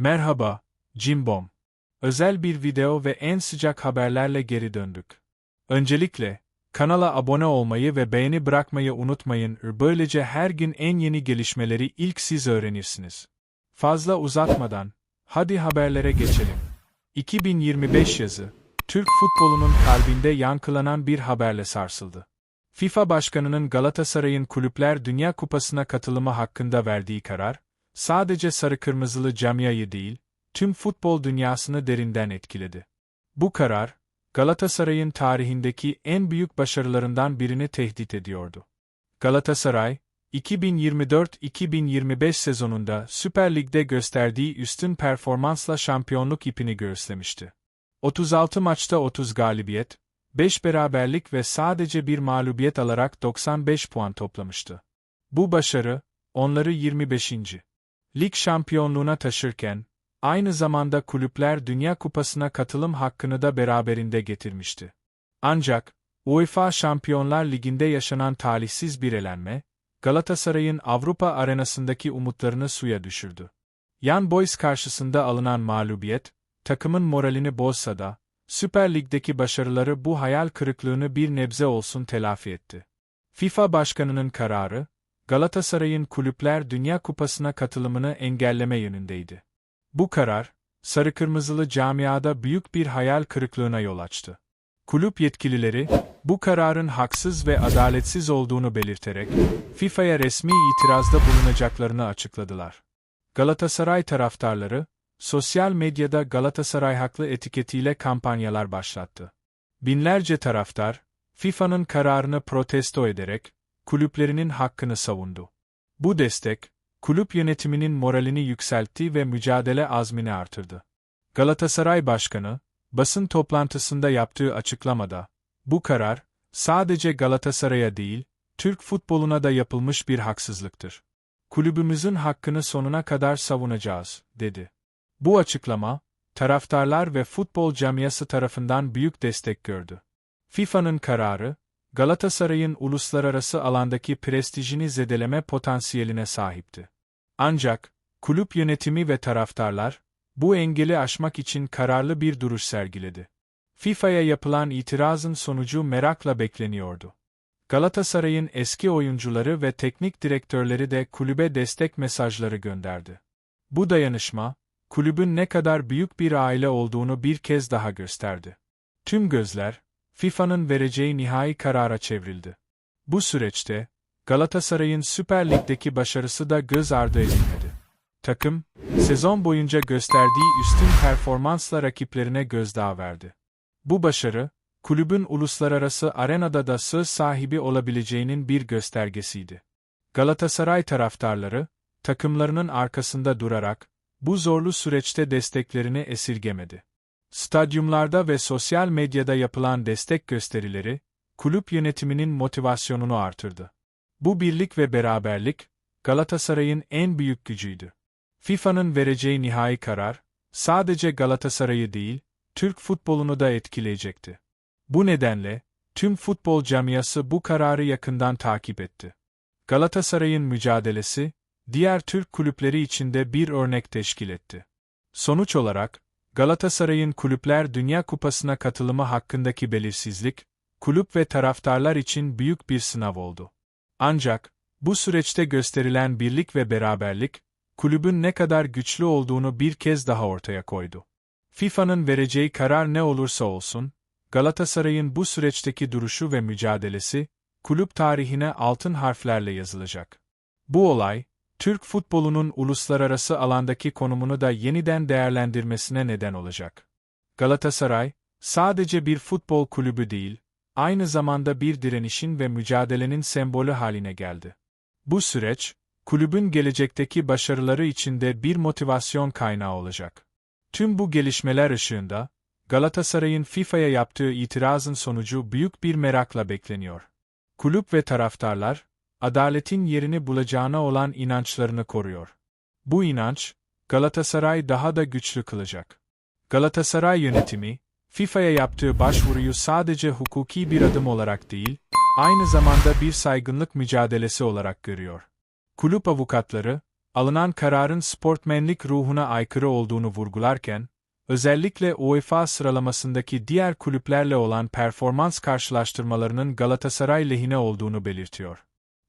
Merhaba, Cimbom. Özel bir video ve en sıcak haberlerle geri döndük. Öncelikle, kanala abone olmayı ve beğeni bırakmayı unutmayın. Böylece her gün en yeni gelişmeleri ilk siz öğrenirsiniz. Fazla uzatmadan, hadi haberlere geçelim. 2025 yazı, Türk futbolunun kalbinde yankılanan bir haberle sarsıldı. FIFA Başkanı'nın Galatasaray'ın Kulüpler Dünya Kupası'na katılımı hakkında verdiği karar, sadece sarı-kırmızılı camiayı değil, tüm futbol dünyasını derinden etkiledi. Bu karar, Galatasaray'ın tarihindeki en büyük başarılarından birini tehdit ediyordu. Galatasaray, 2024-2025 sezonunda Süper Lig'de gösterdiği üstün performansla şampiyonluk ipini göğüslemişti. 36 maçta 30 galibiyet, 5 beraberlik ve sadece bir mağlubiyet alarak 95 puan toplamıştı. Bu başarı, onları 25. lig şampiyonluğuna taşırken, aynı zamanda Kulüpler Dünya Kupası'na katılım hakkını da beraberinde getirmişti. Ancak, UEFA Şampiyonlar Ligi'nde yaşanan talihsiz bir elenme, Galatasaray'ın Avrupa arenasındaki umutlarını suya düşürdü. Young Boys karşısında alınan mağlubiyet, takımın moralini bozsa da, Süper Lig'deki başarıları bu hayal kırıklığını bir nebze olsun telafi etti. FIFA Başkanı'nın kararı, Galatasaray'ın Kulüpler Dünya Kupası'na katılımını engelleme yönündeydi. Bu karar, sarı-kırmızılı camiada büyük bir hayal kırıklığına yol açtı. Kulüp yetkilileri, bu kararın haksız ve adaletsiz olduğunu belirterek, FIFA'ya resmi itirazda bulunacaklarını açıkladılar. Galatasaray taraftarları, sosyal medyada Galatasaray haklı etiketiyle kampanyalar başlattı. Binlerce taraftar, FIFA'nın kararını protesto ederek, kulüplerinin hakkını savundu. Bu destek, kulüp yönetiminin moralini yükseltti ve mücadele azmini artırdı. Galatasaray Başkanı, basın toplantısında yaptığı açıklamada, bu karar, sadece Galatasaray'a değil, Türk futboluna da yapılmış bir haksızlıktır. Kulübümüzün hakkını sonuna kadar savunacağız, dedi. Bu açıklama, taraftarlar ve futbol camiası tarafından büyük destek gördü. FIFA'nın kararı, Galatasaray'ın uluslararası alandaki prestijini zedeleme potansiyeline sahipti. Ancak, kulüp yönetimi ve taraftarlar, bu engeli aşmak için kararlı bir duruş sergiledi. FIFA'ya yapılan itirazın sonucu merakla bekleniyordu. Galatasaray'ın eski oyuncuları ve teknik direktörleri de kulübe destek mesajları gönderdi. Bu dayanışma, kulübün ne kadar büyük bir aile olduğunu bir kez daha gösterdi. Tüm gözler, FIFA'nın vereceği nihai karara çevrildi. Bu süreçte, Galatasaray'ın Süper Lig'deki başarısı da göz ardı edilmedi. Takım, sezon boyunca gösterdiği üstün performansla rakiplerine gözdağı verdi. Bu başarı, kulübün uluslararası arenada da söz sahibi olabileceğinin bir göstergesiydi. Galatasaray taraftarları, takımlarının arkasında durarak, bu zorlu süreçte desteklerini esirgemedi. Stadyumlarda ve sosyal medyada yapılan destek gösterileri, kulüp yönetiminin motivasyonunu artırdı. Bu birlik ve beraberlik, Galatasaray'ın en büyük gücüydü. FIFA'nın vereceği nihai karar, sadece Galatasaray'ı değil, Türk futbolunu da etkileyecekti. Bu nedenle, tüm futbol camiası bu kararı yakından takip etti. Galatasaray'ın mücadelesi, diğer Türk kulüpleri içinde bir örnek teşkil etti. Sonuç olarak, Galatasaray'ın Kulüpler Dünya Kupası'na katılımı hakkındaki belirsizlik, kulüp ve taraftarlar için büyük bir sınav oldu. Ancak, bu süreçte gösterilen birlik ve beraberlik, kulübün ne kadar güçlü olduğunu bir kez daha ortaya koydu. FIFA'nın vereceği karar ne olursa olsun, Galatasaray'ın bu süreçteki duruşu ve mücadelesi, kulüp tarihine altın harflerle yazılacak. Bu olay, Türk futbolunun uluslararası alandaki konumunu da yeniden değerlendirmesine neden olacak. Galatasaray, sadece bir futbol kulübü değil, aynı zamanda bir direnişin ve mücadelenin sembolü haline geldi. Bu süreç, kulübün gelecekteki başarıları içinde bir motivasyon kaynağı olacak. Tüm bu gelişmeler ışığında, Galatasaray'ın FIFA'ya yaptığı itirazın sonucu büyük bir merakla bekleniyor. Kulüp ve taraftarlar, adaletin yerini bulacağına olan inançlarını koruyor. Bu inanç, Galatasaray daha da güçlü kılacak. Galatasaray yönetimi, FIFA'ya yaptığı başvuruyu sadece hukuki bir adım olarak değil, aynı zamanda bir saygınlık mücadelesi olarak görüyor. Kulüp avukatları, alınan kararın sportmenlik ruhuna aykırı olduğunu vurgularken, özellikle UEFA sıralamasındaki diğer kulüplerle olan performans karşılaştırmalarının Galatasaray lehine olduğunu belirtiyor.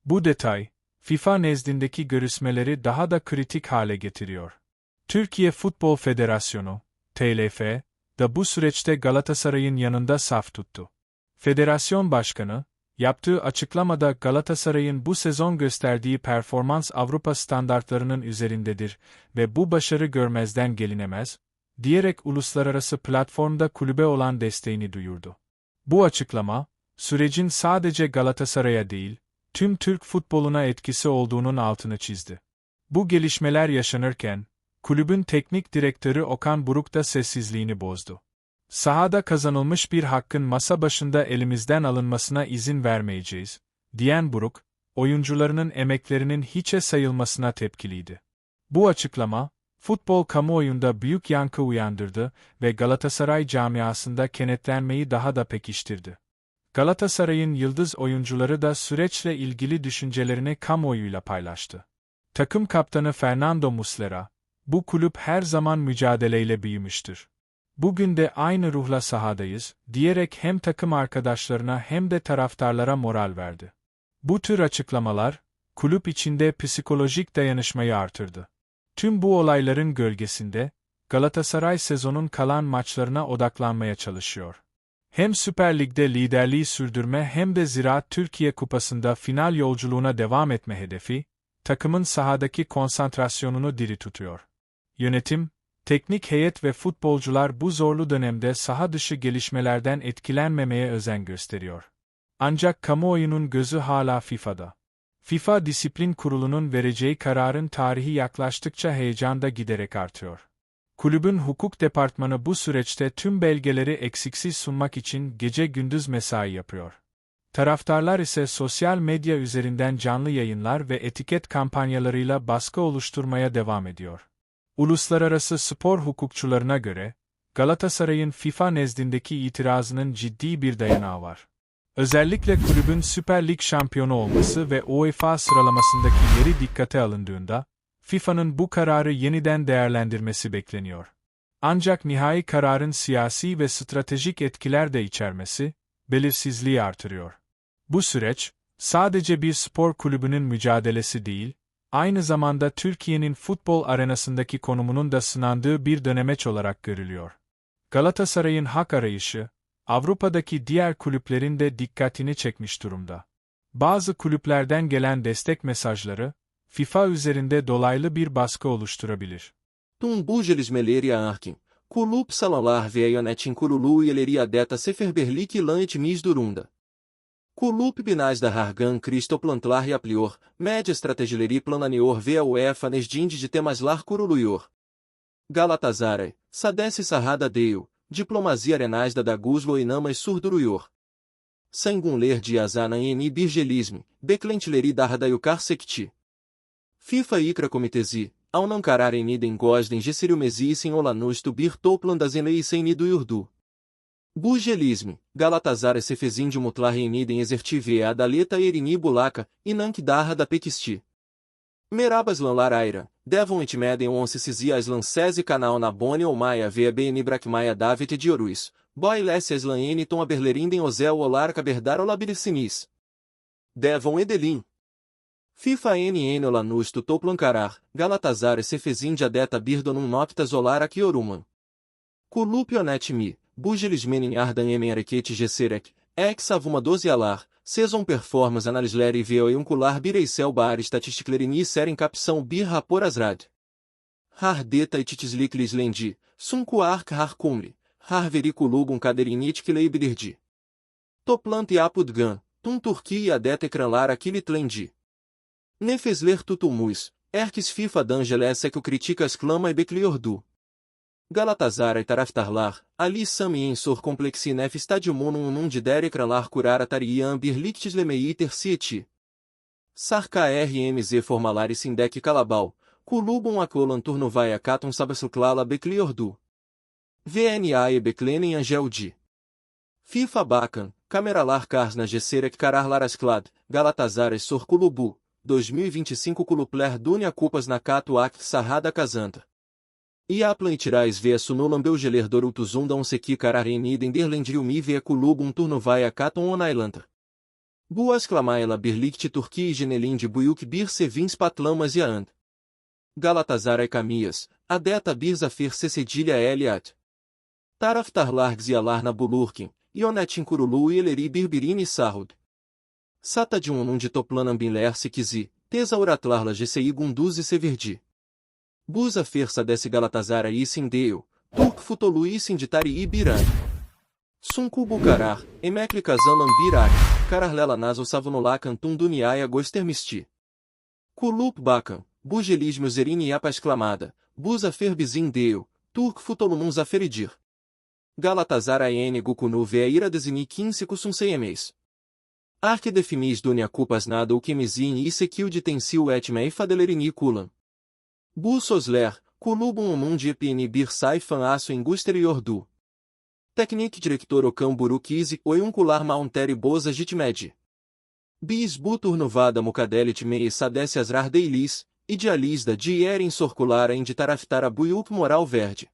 Bu detay, FIFA nezdindeki görüşmeleri daha da kritik hale getiriyor. Türkiye Futbol Federasyonu, TLF, da bu süreçte Galatasaray'ın yanında saf tuttu. Federasyon Başkanı, yaptığı açıklamada Galatasaray'ın bu sezon gösterdiği performans Avrupa standartlarının üzerindedir ve bu başarı görmezden gelinemez, diyerek uluslararası platformda kulübe olan desteğini duyurdu. Bu açıklama, sürecin sadece Galatasaray'a değil, tüm Türk futboluna etkisi olduğunun altını çizdi. Bu gelişmeler yaşanırken, kulübün teknik direktörü Okan Buruk da sessizliğini bozdu. Sahada kazanılmış bir hakkın masa başında elimizden alınmasına izin vermeyeceğiz, diyen Buruk, oyuncularının emeklerinin hiçe sayılmasına tepkiliydi. Bu açıklama, futbol kamuoyunda büyük yankı uyandırdı ve Galatasaray camiasında kenetlenmeyi daha da pekiştirdi. Galatasaray'ın yıldız oyuncuları da süreçle ilgili düşüncelerini kamuoyuyla paylaştı. Takım kaptanı Fernando Muslera, bu kulüp her zaman mücadeleyle büyümüştür. Bugün de aynı ruhla sahadayız, diyerek hem takım arkadaşlarına hem de taraftarlara moral verdi. Bu tür açıklamalar, kulüp içinde psikolojik dayanışmayı artırdı. Tüm bu olayların gölgesinde, Galatasaray sezonun kalan maçlarına odaklanmaya çalışıyor. Hem Süper Lig'de liderliği sürdürme hem de Ziraat Türkiye Kupası'nda final yolculuğuna devam etme hedefi, takımın sahadaki konsantrasyonunu diri tutuyor. Yönetim, teknik heyet ve futbolcular bu zorlu dönemde saha dışı gelişmelerden etkilenmemeye özen gösteriyor. Ancak kamuoyunun gözü hala FIFA'da. FIFA Disiplin Kurulu'nun vereceği kararın tarihi yaklaştıkça heyecan da giderek artıyor. Kulübün hukuk departmanı bu süreçte tüm belgeleri eksiksiz sunmak için gece gündüz mesai yapıyor. Taraftarlar ise sosyal medya üzerinden canlı yayınlar ve etiket kampanyalarıyla baskı oluşturmaya devam ediyor. Uluslararası spor hukukçularına göre, Galatasaray'ın FIFA nezdindeki itirazının ciddi bir dayanağı var. Özellikle kulübün Süper Lig şampiyonu olması ve UEFA sıralamasındaki yeri dikkate alındığında, FIFA'nın bu kararı yeniden değerlendirmesi bekleniyor. Ancak nihai kararın siyasi ve stratejik etkiler de içermesi, belirsizliği artırıyor. Bu süreç, sadece bir spor kulübünün mücadelesi değil, aynı zamanda Türkiye'nin futbol arenasındaki konumunun da sınandığı bir dönemeç olarak görülüyor. Galatasaray'ın hak arayışı, Avrupa'daki diğer kulüplerin de dikkatini çekmiş durumda. Bazı kulüplerden gelen destek mesajları, FIFA üzerinde dolaylı bir baskı oluşturabilir. Tüm bu gelişmeleri Arkin, kulüp salalar ve yönetim kurulu üyeleri adeta seferberlik ilan etmiş durumda. Kulüp binasda Hargan Cristo plantlar e aplior, média estratégileri plananeor ve UEFA nescinde de temaslar kuruluyor. Galatasaray, Sadesi Sarrada Deu, diplomazia Renasda da Guzlo Inamas Surduruyor. Sangunler de Azana N. Birgelisme, da yukar Secti. FIFA Icra Comitesi, ao não cararem idem gosden gesiriu mesissem olanus tubir toplandas seni nido yurdu. Bugelisme, Galatasaray sefezindium utlar reinidem exertive a daleta erini bulaca, inank darra da petisti. Merabas lanlar aira, devon etmedem once sisias lancese canal na bone ou maia vea bn bracmaia davit de orus, boy lessias lan eniton aberlerindem ozel olar caberdar olabiricinis. Devon Edelin. FIFA NN Olanus Toplancarar, Galatasaray Cefezin Diadeta Birdonum Noptas Olara Kioruman. Kulupionet Mi, Bugelis Menin Ardan Emen Arequete Gesserek, Ex Avuma 12 Alar, Saison Performance Analisleri Veo e Uncular Bireicel Bar Statisticlerini Serem Capção Bir Rapor Asrad. Hardeta e Titisliklis Lendi, Sunkuark Harkumli, Harvericulugun Caderinit Kileibidirdi. Toplant Apudgan, Tum Turki e Adeta Ekranlar Nefes ler tutulmus, erques fifa d'angeles que o criticas clama e becliordu. Galatasara e taraftarlar, ali samien sor complexi nef stadiumonum num de derecralar curara tariam birlictis lemeiter sieti. Sarca RMZ formalari sindec calabal, culubum acolan turnovae acatum sabasuclala becliordu. VNA e beclenem angeldi. FIFA bacan, cameralar cars na gesserec carar larasclad, galatasara e sor culubu, 2025 Kulupler Dunia Kupas Nakato Ak Sarrada Kazanta. A plantirais via sunulam belgeler dorutuzunda seki karareni denderlendriumi via kulubum turnovai katon onailanta. Buas clamaela birlict turki e genelin de buyuk bir sevins patlamas e ant. Galatazar Camias, adeta bir zafir cedilha eliat. Taraftar largs e alar na bulurkin, ionetin curulu e eleri birbirini sarrud. Sata de um de toplanam binler sequizi, tesauratlarla gci gunduzi severdi. Busa fersa desse Galatazara isin deu, turk futolu isin de tari ibiran. Sunku bukarar, emekli kazanam birak, kararlela naso savunolá tum duniaia gostermisti. Kulup bakan, bugelismos erini exclamada, busa ferbizin deu, turk futolumum zaferidir. Galatazara n gukunu veira desini 15 kusum seiemes. Arque definis dunia cupas nada o quemizin e sequil de tensil etme e fadelerini culam. Bu sosler, culubum umum de epini bir saifan aço ingusterior du. Technique director ocam burukise oiuncular maunteri boza jitmed. Bis butur novada mucadelit mei sadesse asrar deilis, idealista de erin sorculara em ditaraftara buyuk moral verde.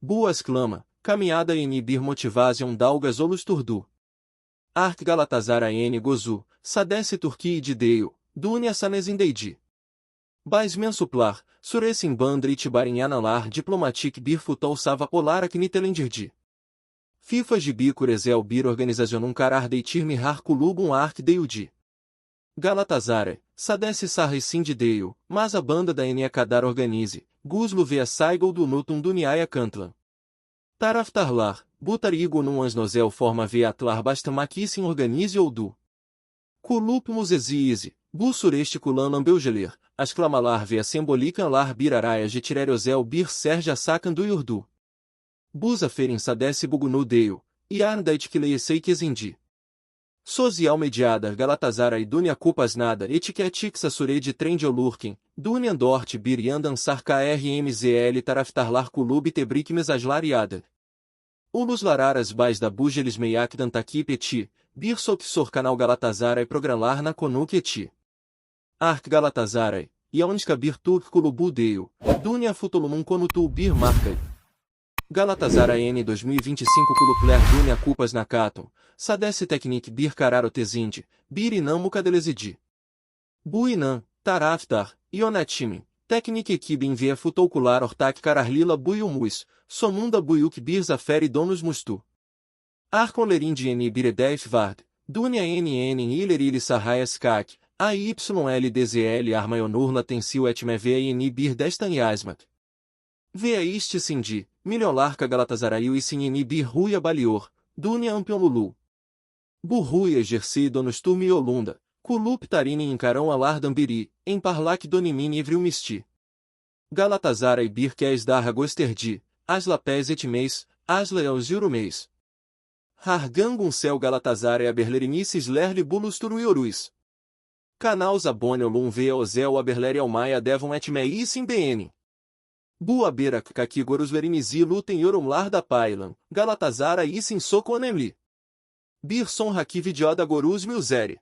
Buas clama, caminhada em ibir motivasion dalgas olus turdu. Ark Galatasarayen Gozu, Sadesi Turki Ideio, Dunia Sanezindeidi. Baismen Suplar, Suresin Bandrit Barinhanalar Diplomatik Bir Futol Sava Olarak Nitelendirdi. FIFA Gibi Curezel Bir Organizacionum Karar Deitir Mihar Kulubum Ark Deudi. Galatasaray, Sadesse Sarrecin de Deio, mas a banda da N akadar organize, guslu via Saigol do Nutum Duniaia Cantlan. Taraftarlar, Butarigo num ansnozel forma veatlar bastamaquissim organize ou du. Culup musesiise, bussureste culanam belgeler, asclamalar vea sembolican lar biraraia getireriozel bir serja sacan do yurdu. Busa ferin sadesse bugunu deu, iarda etquileiesei quesindi. Social mediada Galatazara e Dunia Cupas nada etiquetixa sure de olurken, Dunia dort bir yandan sarca rmzl taraftarlar culub tebrik mesaslariada. Ulus lararas bais da bugelis meiak dantaki peti, birsop sor canal Galatasaray programlar na konuk eti. Arc Galatasaray, iaunska bir turculo budeu, dunia futolumun konutu bir marcai. Galatasara N 2025 Kulupler Dunia Kupas Nakatum, Sadesse Teknik Bir Kararo Tezindi, Bir Inam Mukadelezidi. Buinan, Taraftar, Ionatimi, Técnica ekibin via futoucular ortak kararlila buyumus, somunda buiuk bir donos donus mustu. Arkonlerin dieni biredef vard, dunia nn ilerili sarraias kak, AYLDZL armaionurla tensil etmevn bir destan yasmat. Vea iste sindi, miliolarca galatazarail e sinini bir ruia balior, dunia ampionlulu. Burruia gerci donus turmiolunda. Kulup Tarini encarão Alar Dambiri, em Parlak Donimin Evrilmisti. Galatazara e Birkes Darra Gosterdi, Aslapés Etmeis, Aslaels Jurumeis. Harganguncel Galatazara e Aberlerinices Lerli Bulusturu Ioruis. Canal Zabonel Lum Veozel Aberleri Almaia Devon Etmei Simbn. Buaberak Kakigorus Verinizi Lutem Yorumlar da Pailan, Galatazara e Sinsoco Anemli. Birson Hakividioda Gorus Milzeri.